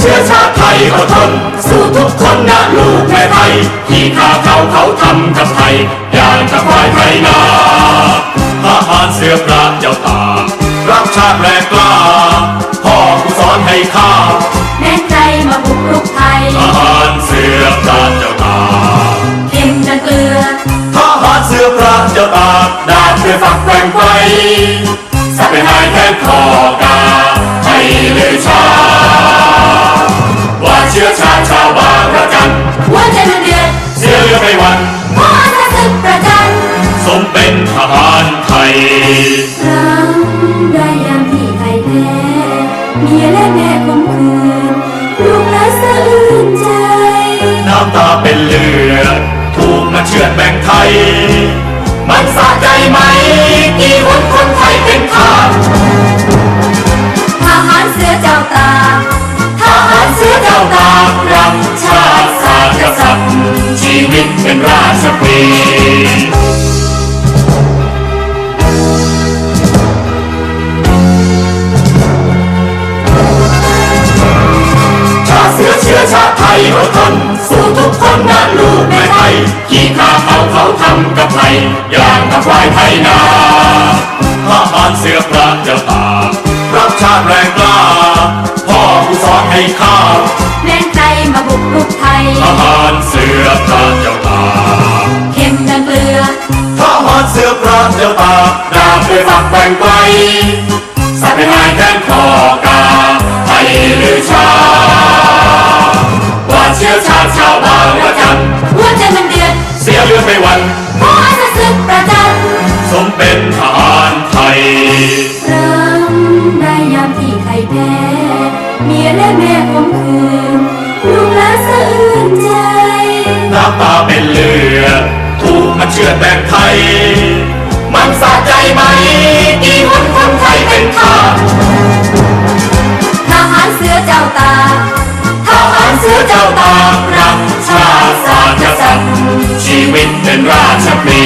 เชื้อชาไทยอดทน สู้ทุกคนนะลูกแม่ไทยที่ข้าเขาเขาทำกับไทย อย่างกับควายไทยนาทหารเสือปราดเจ้าตา รักชาติแรงกล้า พ่อผู้สอนให้ข้าแน่ใจมาบุกรุกไท ดาบด้วยฝักแกว่งไฟสับไปหายแทนคอกาให้เลยชาว่าเชื้อชาติชาวบางระจันหัวใจมันเดือดเสียเรือไม่หวันเพราะอาสาศึกประจันสมเป็นทหารไทยครั้งได้ยามที่ไทยแพ้เมียและแม่ อเจ้าตาทหารเสือเจ้าตากรักชาติศาสตร์กษัตริย์ชีวิตเป็นราชพรีชาติเสือเชื้อชาติไทยอดทนสู้ทุกคนนะลูกแม่ไทยขี้ข้าเขาเขาทำกับไทยอย่างกับควายไทยนาทหารเสือพระเจ้าตากรักชาติแรงกล้า พ่อผู้สอนให้ข้าแม้ใครมาบุกรุกไทยทหารเสือพระเจ้าตากเข้มดังเกลือทหารเสือพระเจ้าตากดาบด้วยฝักแบ่งไกลสับไปหายแทนคอกาไทยหรือชาว่าเชื้อชาติชาวบางระจันหัวใจมันเดือดเสียเลือดไม่หวันเพราะอาสาศึกประจันสมเป็นทหารไทยำตาเป็นเลือดถูกมันเชือดแบ่งไทย มันสะใจไหม กี่คนคนไทยเป็นทาสทหารเสือเจ้าตาทหารเสือเจ้าตากรักชาติศาสตร์กษัตริย์ชีวิตเป็นราชพลี